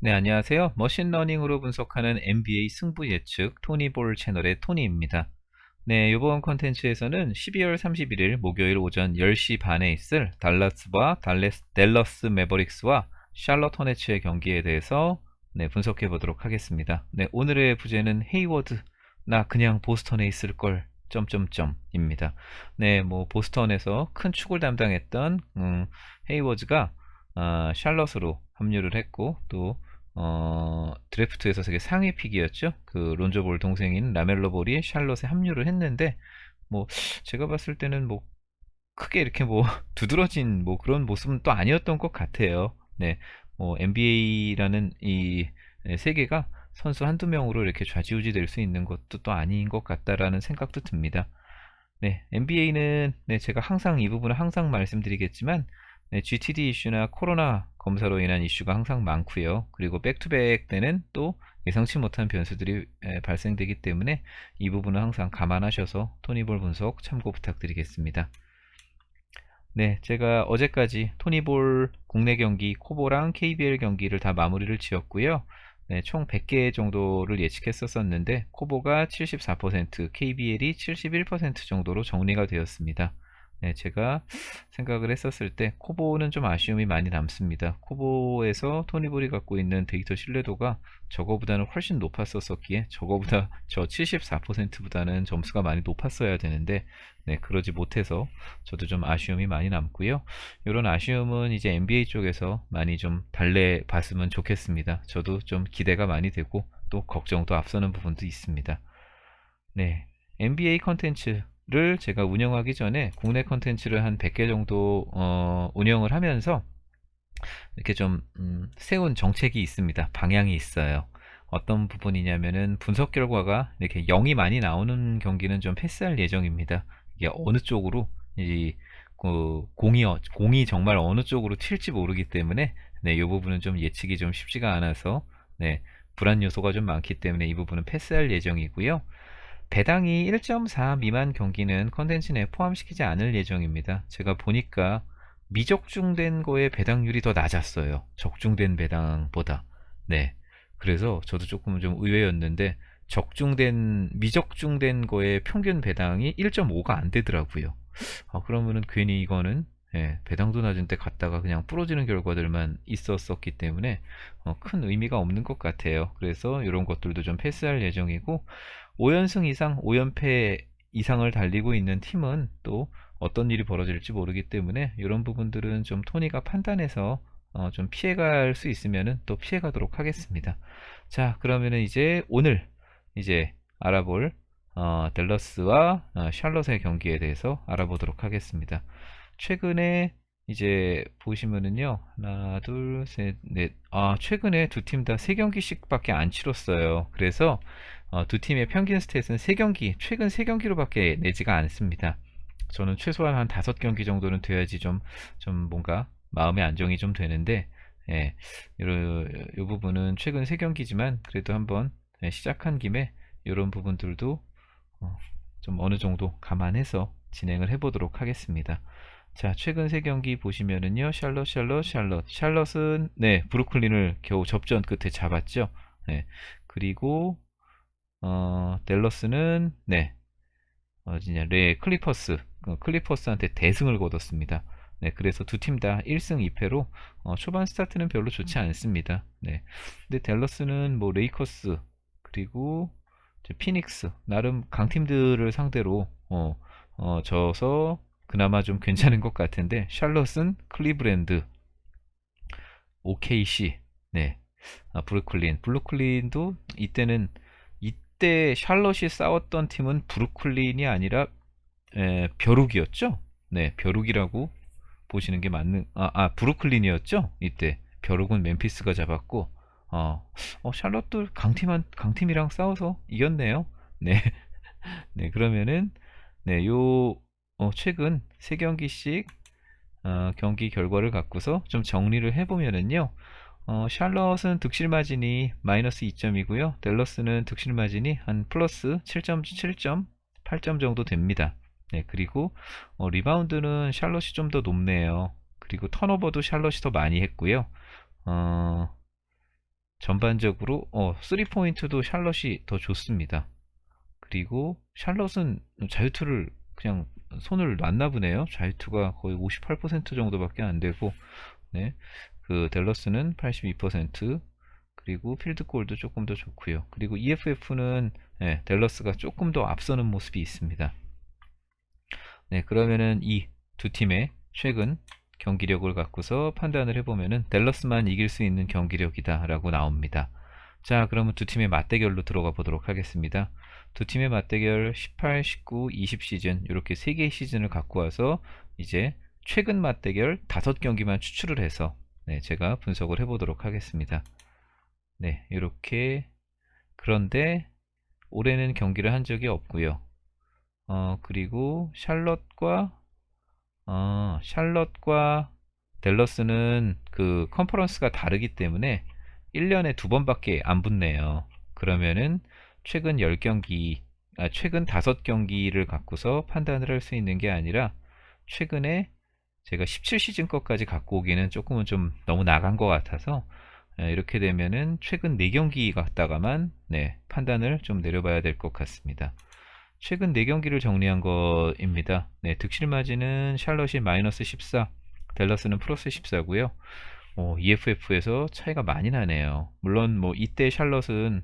네, 안녕하세요. 머신러닝으로 분석하는 NBA 승부 예측 토니볼 채널의 토니입니다. 네, 이번 컨텐츠에서는 12월 31일 목요일 오전 10시 반에 있을 달라스와 달레스, 델러스 매버릭스와 샬럿 호네츠의 경기에 대해서 네, 분석해 보도록 하겠습니다. 네, 오늘의 부제는 헤이워드, 나 그냥 보스턴에 있을 걸 점점점입니다. 네, 뭐 보스턴에서 큰 축을 담당했던 음, 헤이워즈가 아, 샬럿으로 합류를 했고 또 어, 드래프트에서 되게 상위 픽이었죠. 그 론조볼 동생인 라멜로 볼이 샬롯에 합류를 했는데 뭐 제가 봤을 때는 뭐 크게 이렇게 뭐 두드러진 뭐 그런 모습은 또 아니었던 것 같아요. 네, 뭐 NBA라는 이 세계가 선수 한두 명으로 이렇게 좌지우지 될 수 있는 것도 또 아닌 것 같다라는 생각도 듭니다. 네, NBA는 네, 제가 항상 이 부분을 항상 말씀드리겠지만 네, GTD 이슈나 코로나 검사로 인한 이슈가 항상 많고요. 그리고 백투백 때는 또 예상치 못한 변수들이 에, 발생되기 때문에 이 부분은 항상 감안하셔서 토니볼 분석 참고 부탁드리겠습니다. 네, 제가 어제까지 토니볼 국내 경기 코보랑 KBL 경기를 다 마무리를 지었고요. 네, 총 100개 정도를 예측했었었는데 코보가 74%, KBL이 71% 정도로 정리가 되었습니다. 네, 제가 생각을 했었을 때 코보는 좀 아쉬움이 많이 남습니다. 코보에서 토니볼이 갖고 있는 데이터 신뢰도가 저거보다는 훨씬 높았었기에 저거보다 저 74%보다는 점수가 많이 높았어야 되는데 네, 그러지 못해서 저도 좀 아쉬움이 많이 남고요. 이런 아쉬움은 이제 NBA 쪽에서 많이 좀 달래 봤으면 좋겠습니다. 저도 좀 기대가 많이 되고 또 걱정도 앞서는 부분도 있습니다. 네, NBA 컨텐츠 를 제가 운영하기 전에 국내 컨텐츠를 한 100개 정도 어, 운영을 하면서 이렇게 좀 음, 세운 정책이 있습니다. 방향이 있어요. 어떤 부분이냐면은 분석 결과가 이렇게 0이 많이 나오는 경기는 좀 패스할 예정입니다. 이게 어느 쪽으로 이 그 공이 어, 공이 정말 어느 쪽으로 튈지 모르기 때문에 네, 이 부분은 좀 예측이 좀 쉽지가 않아서 네, 불안 요소가 좀 많기 때문에 이 부분은 패스할 예정이고요. 배당이 1.4 미만 경기는 컨텐츠 내에 포함시키지 않을 예정입니다. 제가 보니까 미적중된 거에 배당률이 더 낮았어요. 적중된 배당보다. 네. 그래서 저도 조금 좀 의외였는데 적중된 미적중된 거에 평균 배당이 1.5가 안 되더라고요. 아, 그러면은 괜히 이거는 예, 배당도 낮은 때 갔다가 그냥 부러지는 결과들만 있었었기 때문에 어, 큰 의미가 없는 것 같아요. 그래서 이런 것들도 좀 패스할 예정이고 5연승 이상, 5연패 이상을 달리고 있는 팀은 또 어떤 일이 벌어질지 모르기 때문에 이런 부분들은 좀 토니가 판단해서 어, 좀 피해갈 수 있으면은 또 피해가도록 하겠습니다. 자, 그러면은 이제 오늘 이제 알아볼 어, 델러스와 어, 샬럿의 경기에 대해서 알아보도록 하겠습니다. 최근에 이제 보시면은요 하나 둘 셋 넷 아 최근에 두 팀 다 세 경기씩밖에 안 치렀어요 그래서 어, 두 팀의 평균 스탯은 세 경기 최근 세 경기로밖에 내지가 않습니다 저는 최소한 한 다섯 경기 정도는 돼야지 좀 좀 뭔가 마음의 안정이 좀 되는데 예, 요, 요 부분은 최근 세 경기지만 그래도 한번 예, 시작한 김에 이런 부분들도 어, 좀 어느 정도 감안해서 진행을 해보도록 하겠습니다. 자, 최근 세 경기 보시면은요. 샬럿, 샬럿, 샬럿. 샬럿은 네, 브루클린을 겨우 접전 끝에 잡았죠. 네. 그리고 어, 델러스는 네. 어디냐? 레 클리퍼스. 어, 클리퍼스한테 대승을 거뒀습니다. 네, 그래서 두 팀 다 1승 2패로 어, 초반 스타트는 별로 좋지 않습니다. 네. 근데 델러스는 뭐 레이커스 그리고 피닉스 나름 강팀들을 상대로 어, 어, 져서 그나마 좀 괜찮은 것 같은데 샬럿은 클리브랜드 OKC 네 아, 브루클린 브루클린도 이때는 이때 샬럿이 싸웠던 팀은 브루클린이 아니라 에, 벼룩이었죠? 네 벼룩이라고 보시는 게 맞는 아, 아 브루클린이었죠? 이때. 벼룩은 멤피스가 잡았고 어, 어 샬럿도 강팀한 강팀이랑 싸워서 이겼네요. 네. 네, 그러면은 네, 요 어, 최근 3경기씩 어, 경기 결과를 갖고서 좀 정리를 해 보면은요. 어, 샬럿은 득실 마진이 마이너스 2점이고요. 델러스는 득실 마진이 한 플러스 7.7점, 8점 정도 됩니다. 네, 그리고 어, 리바운드는 샬럿이 좀 더 높네요. 그리고 턴오버도 샬럿이 더 많이 했고요. 어, 전반적으로 어, 3포인트도 샬럿이 더 좋습니다. 그리고 샬럿은 자유투를 그냥 손을 놨나 보네요. 자유투가 거의 58% 정도밖에 안 되고 네. 그 댈러스는 82% 그리고 필드골도 조금 더 좋고요. 그리고 EFF는 네, 댈러스가 조금 더 앞서는 모습이 있습니다. 네, 그러면은 이 두 팀의 최근 경기력을 갖고서 판단을 해보면은 댈러스만 이길 수 있는 경기력이다 라고 나옵니다. 자, 그러면 두 팀의 맞대결로 들어가 보도록 하겠습니다. 두 팀의 맞대결 18, 19, 20 시즌 이렇게 세 개의 시즌을 갖고 와서 이제 최근 맞대결 다섯 경기만 추출을 해서 네, 제가 분석을 해보도록 하겠습니다. 네, 이렇게 그런데 올해는 경기를 한 적이 없고요. 어, 그리고 샬럿과 어, 샬럿과 댈러스는 그 컨퍼런스가 다르기 때문에 1년에 두 번밖에 안 붙네요. 그러면은 최근 10경기, 아, 최근 5경기를 갖고서 판단을 할 수 있는 게 아니라 최근에 제가 17시즌 것까지 갖고 오기는 조금은 좀 너무 나간 것 같아서 예, 이렇게 되면은 최근 4경기 갖다가만 네, 판단을 좀 내려봐야 될 것 같습니다. 최근 4경기를 정리한 것입니다. 네, 득실 마진은 샬럿이 마이너스 14, 댈러스는 플러스 14고요. 어, EFF에서 차이가 많이 나네요. 물론 뭐 이때 샬럿은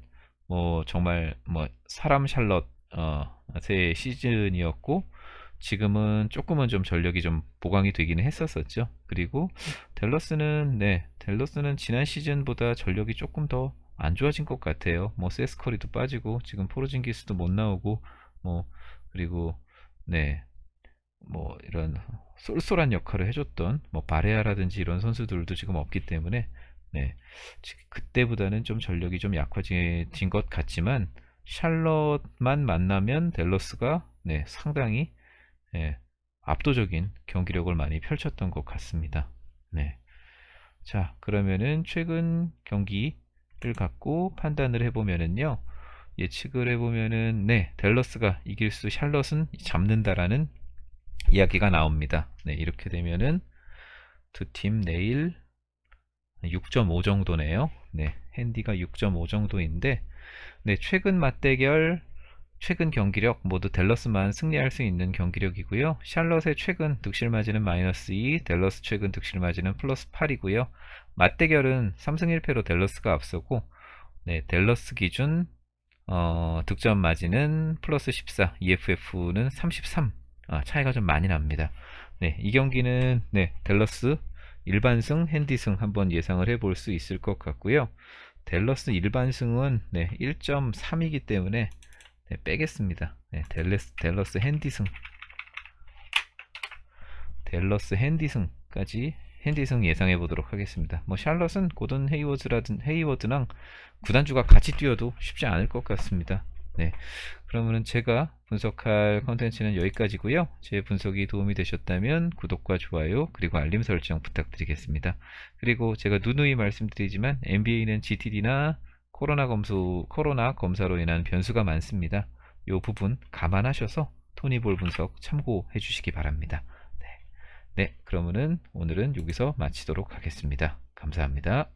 뭐 정말 뭐 사람 샬럿 어, 새 시즌이었고 지금은 조금은 좀 전력이 좀 보강이 되기는 했었었죠. 그리고 댈러스는 네, 댈러스는 지난 시즌보다 전력이 조금 더 안 좋아진 것 같아요. 뭐 세스커리도 빠지고 지금 포르징기스도 못 나오고 뭐 그리고 네. 뭐 이런 쏠쏠한 역할을 해줬던 뭐 바레아라든지 이런 선수들도 지금 없기 때문에 네. 그때보다는 좀 전력이 좀 약해진 것 같지만 샬럿만 만나면 댈러스가 네, 상당히 네, 압도적인 경기력을 많이 펼쳤던 것 같습니다. 네. 자, 그러면은 최근 경기를 갖고 판단을 해보면은요. 예측을 해보면은 네 댈러스가 이길 수 샬럿은 잡는다라는 이야기가 나옵니다. 네 이렇게 되면은 두 팀 내일 6.5 정도네요. 네 핸디가 6.5 정도인데 네 최근 맞대결 최근 경기력 모두 댈러스만 승리할 수 있는 경기력이고요. 샬럿의 최근 득실 마진은 마이너스 2, 댈러스 최근 득실 마진은 플러스 8이고요. 맞대결은 3승 1패로 댈러스가 앞서고 네, 댈러스 기준 어, 득점 마진은 플러스 14, EFF는 33. 아, 차이가 좀 많이 납니다. 네, 이 경기는 네, 댈러스 일반승, 핸디승 한번 예상을 해볼 수 있을 것 같고요. 댈러스 일반승은 네, 1.3이기 때문에 네, 빼겠습니다. 네, 댈러스, 댈러스 핸디승 댈러스 핸디승까지 핸디승 예상해 보도록 하겠습니다. 뭐 샬럿은 고든 헤이워드라든 헤이워드랑 구단주가 같이 뛰어도 쉽지 않을 것 같습니다. 네. 그러면은 제가 분석할 컨텐츠는 여기까지고요. 제 분석이 도움이 되셨다면 구독과 좋아요 그리고 알림 설정 부탁드리겠습니다. 그리고 제가 누누이 말씀드리지만 NBA는 GTD나 코로나 검수 코로나 검사로 인한 변수가 많습니다. 이 부분 감안하셔서 토니볼 분석 참고해 주시기 바랍니다. 네, 그러면은 오늘은 여기서 마치도록 하겠습니다. 감사합니다.